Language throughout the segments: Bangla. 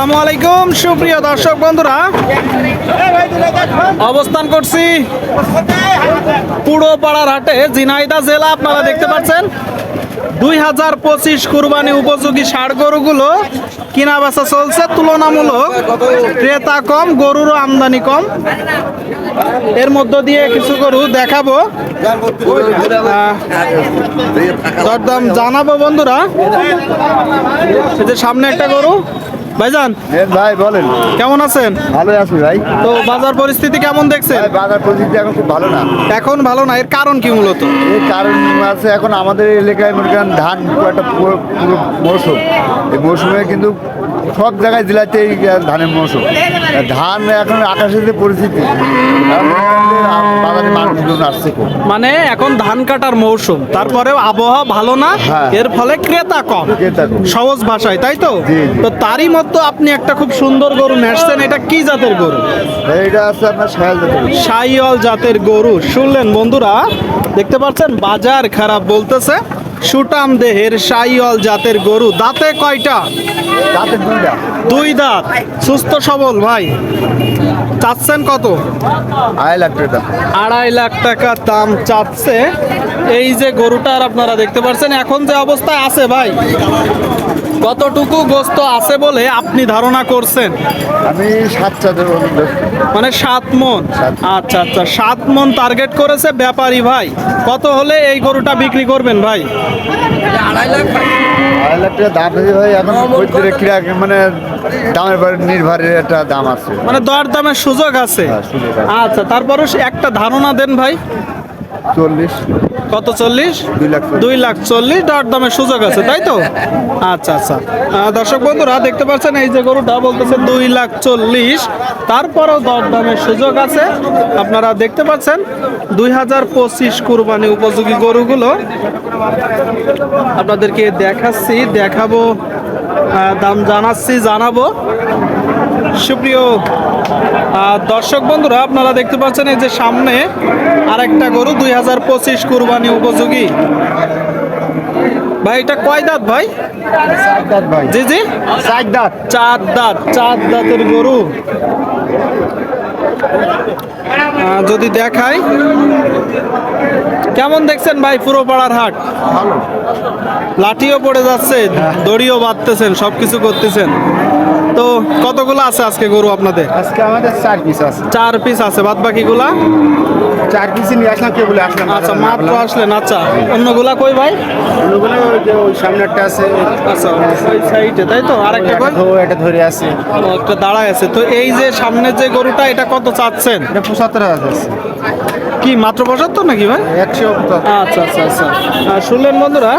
আসসালামু আলাইকুম, সুপ্রিয় দর্শক বন্ধুরা। অবস্থান করছি পুরো পাড়ার হাটে জিনাইদা জেলা, আপনারা দেখতে পাচ্ছেন। দুই হাজার পঁচিশ কুরবানি উপযোগী ষাড় গরুগুলো কিনা বেচা চলছে, তুলনামূলক ক্রেতা কম, গরুরও আমদানি কম। এর মধ্য দিয়ে কিছু গরু দেখাবো। দরদাম জানাব বন্ধুরা। সামনে একটা গরু। ভাইজান ভাই বলেন। কেমন আছেন? ভালো আছি ভাই। তো বাজার পরিস্থিতি কেমন দেখছেন? বাজার পরিস্থিতি এখন খুব ভালো না। এখন ভালো না এর কারণ কি মূলত? এর কারণ আছে এখন আমাদের এলাকায় মনে করেন ধান একটা পুরো পুরো মৌসুম। এই মৌসুমে কিন্তু সব জায়গায় জেলাতে এই ধানের মৌসুম। ধান এখন আকাশের যে পরিস্থিতি মানে এখন ধান কাটার মৌসুম। তারপরেও আবহাওয়া ভালো না হ্যাঁ। এর ফলে ক্রেতা কম। সহজ ভাষায় তাই তো। তো তারই মতো আপনি একটা খুব সুন্দর গরু নেসছেন এটা কি জাতের গরু? এইটা আছে আপনার সাইওয়াল জাতের গরু। শুনলেন বন্ধুরা দেখতে পাচ্ছেন? বাজার খারাপ বলতেছে। সুটাম দেহের সাইওয়াল জাতের গরু। দাঁতে কয়টা? দুইটা। দুই দাঁত। সুস্থ সবল ভাই? চাচ্ছেন কত? আড়াই লাখ টাকা। আড়াই লাখ টাকা দাম চাচ্ছে। এই যে গরুটার আপনারা দেখতে পাচ্ছেন এখন যে অবস্থায় আছে ভাই? কতটুকু গোস্ত আছে বলে আপনি ধারণা করছেন? আমি সাত চাঁদের মানে সাত মন? আচ্ছা আচ্ছা সাত মন টার্গেট করেছে ব্যাপারী ভাই। কত হলে এই গরুটা বিক্রি করবেন ভাই? আড়াই লাখ টাকা দাম ভাই এখন ক্রীড়া মানে দামের নির্ভরে একটা দাম আছে। মানে দর দামের সুযোগ আছে। হ্যাঁ, সুযোগ আছে। আচ্ছা একটা ধারণা দেন ভাই। চল্লিশ। কত চল্লিশ? দুই লাখ চল্লিশ। দর দামের সুযোগ আছে তাই তো? আচ্ছা আচ্ছা। দর্শক বন্ধুরা দেখতে পাচ্ছেন এই যে গরুটা বলতেছে দুই লাখ চল্লিশ। তারপরেও দর দামের সুযোগ আছে। আপনারা দেখতে পাচ্ছেন দুই হাজার পঁচিশ কুরবানি উপযোগী গরুগুলো। আপনাদেরকে দেখাচ্ছি দেখাবো দাম জানাচ্ছি জানাব। সুপ্রিয় দর্শক বন্ধুরা আপনারা দেখতে পাচ্ছেন এই যে সামনে আরেকটা গরু দুই হাজার পঁচিশ কুরবানি উপযোগী। ভাই এটা কয় দাঁত ভাই? জি জি। চার দাঁত। চার দাঁত চার দাঁতের গরু। যদি দেখাই। কেমন দেখছেন ভাই পুরো পাড়ার হাট লাঠিও পড়ে যাচ্ছে দড়িও বাঁধতেছেন সবকিছু করতেছেন। তো কতগুলো আছে আজকে গরু আপনাদের? আজকে আমাদের চার পিস আছে। চার পিস আছে বাদ বাকিগুলা? চার পিসই নিয়ে আসলাম কে বলে আসলাম আচ্ছা মাত্র আসলেন আচ্ছা। অন্যগুলা কই ভাই? অন্যগুলো ওই যে ওই সামনে একটা আছে। আচ্ছা ওই সাইডে তাই তো? আরেকটা কই? ও এটা ধরে আছে। ও, একটা দাঁড়ায় আছে। তো এই যে সামনে যে গরুটা এটা কত চাচ্ছেন? এটা পঁচাত্তর হাজার আছে। কি মাত্র পঁচাত্তর নাকি ভাই? একশো আচ্ছা আচ্ছা আচ্ছা। আর শুনলেন বন্ধুরা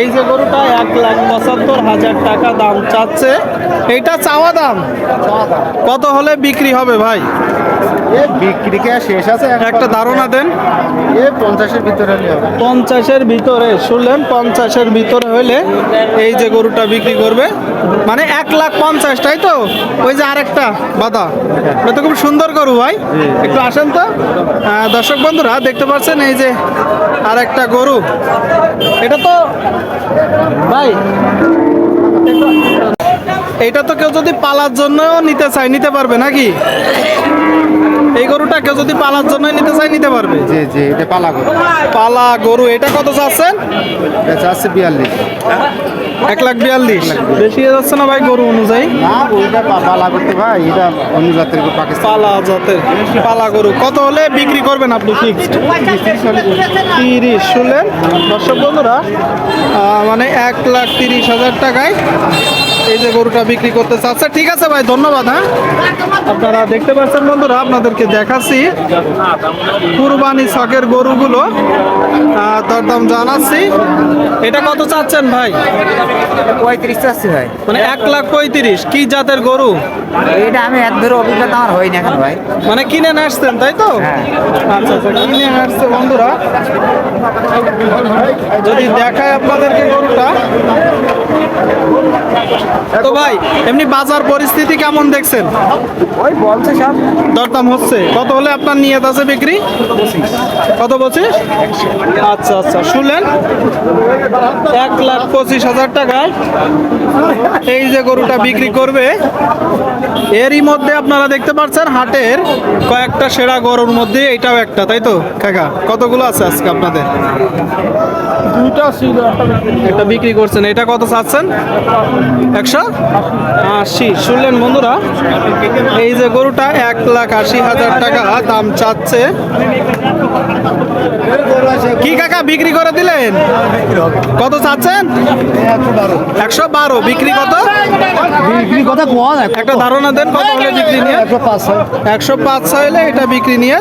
এই যে গরুটা এক লাখ পঁচাত্তর হাজার টাকা দাম চাচ্ছে। এইটা চাওয়া দাম? কত হলে বিক্রি হবে ভাই? বিক্রি কে শেষ আছে? একটা ধারণা দেন। এ পঞ্চাশের ভিতরে হলে পঞ্চাশের ভিতরে শুনলেন? পঞ্চাশের ভিতরে হইলে এই যে গরুটা বিক্রি করবে মানে এক লাখ পঞ্চাশ তাই তো? ওই যে আরেকটা বাদা। এটা তো খুব সুন্দর গরু ভাই। একটু আসেন তো। দর্শক বন্ধুরা দেখতে পাচ্ছেন এই যে আরেকটা গরু। এটা তো ভাই এটা তো কেউ যদি পালার জন্য নিতে চায় নিতে পারবে নাকি? এই গরুটা কেউ যদি পালার জন্য নিতে চায় নিতে পারবে। জি জি এটা পালা গরু। পালা গরু এটা কত চাচ্ছেন এটা আছে বিয়াল্লিশ। এক লাখ বিয়াল্লিশ। বেশি হয়ে যাচ্ছে না ভাই গরু অনুযায়ী? না পা- পালা করতে ভাই এটা অন্য জাতের পাকিস্তান। পালা জাতের পালা গরু। কত হলে বিক্রি করবেন আপনি ফিক্সড তিরিশ শুনলেন দর্শক বন্ধুরা মানে এক লাখ তিরিশ হাজার টাকায় এই যে গরুটা বিক্রি করতে চাচ্ছে ঠিক আছে ভাই ধন্যবাদ হ্যাঁ? আপনারা দেখতে পাচ্ছেন বন্ধুরা আপনাদেরকে দেখাচ্ছি। কুরবানি শখের গরুগুলো আহ, দরদাম জানাচ্ছি। এটা কত চাচ্ছেন ভাই? পঁয়ত্রিশ চাচ্ছি ভাই। মানে এক লাখ পঁয়ত্রিশ কি জাতের গরু? এটা আমি এক ধরে অভিজ্ঞতা আমার হয়নি এখন ভাই। মানে কিনে আসছেন তাই তো? হ্যাঁ। আচ্ছা আচ্ছা কিনে আসছে বন্ধুরা। যদি দেখায় আপনাদেরকে গরুটা। তো ভাই এমনি বাজার পরিস্থিতি কেমন দেখছেন? ওই বলছে সব দরদাম হচ্ছে। কত হলে আপনার নিয়ত আছে বিক্রি? কত পঁচিশ? আচ্ছা আচ্ছা শুনলেন এক লাখ পঁচিশ হাজার টাকায় এই যে গরুটা বিক্রি করবে এরই মধ্যে আপনারা দেখতে পাচ্ছেন হাটের কয়েকটা সেরা গরুর মধ্যে এটাও একটা তাই তো? কাকা কতগুলো আছে আজকে আপনাদের? দুটা ছিল একটা বিক্রি। করছেন এটা কত চাচ্ছেন? একশো? আশি। শুনলেন বন্ধুরা এই যে গরুটা এক লাখ আশি হাজার টাকা দাম চাচ্ছে। কি কাকা বিক্রি করে দিলেন? কত চাচ্ছেন? একশো বারো। বিক্রি কত? বিক্রি কথা কোয়া একটা ধারণা দেন কত হলে বিক্রি নিয়ে। একশো পাঁচ হলে এটা বিক্রি নিয়ে।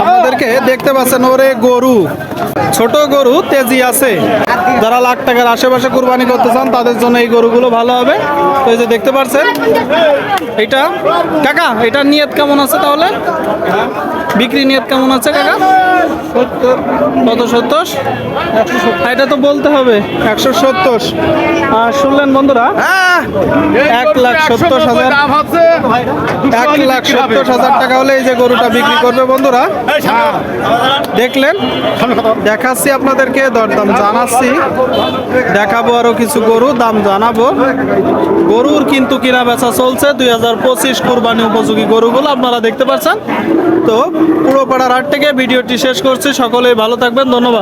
আপনাদেরকে দেখতে পাচ্ছেন ওরে গরু। ছোট গরু তেজি আছে। যারা লাখ টাকার আশেপাশে কুরবানি করতে চান তাদের জন্য এই গরুগুলো ভালো হবে। তো এই যে দেখতে পাচ্ছেন এটা কাকা এটা নিয়ত কেমন আছে তাহলে? বিক্রি নিয়ত কেমন আছে কাকা? কত সত্তর? এটা তো বলতে হবে একশো সত্তর। আর শুনলেন বন্ধুরা এক লাখ সত্তর হাজার এক লাখ সত্তর হাজার টাকা হলে এই যে গরুটা বিক্রি করবে বন্ধুরা। দেখলেন? দেখাচ্ছি আপনাদেরকে দরদাম জানাচ্ছি। দেখাবো আরও কিছু গরু, দাম জানাব। গরুর কিন্তু কিনা বেচা চলছে, দুই হাজার পঁচিশ কোরবানি উপযোগী গরুগুলো, আপনারা দেখতে পাচ্ছেন। তো পুরো পাড়ার হাট থেকে ভিডিওটি শেষ করছি, সকলেই ভালো থাকবেন, ধন্যবাদ।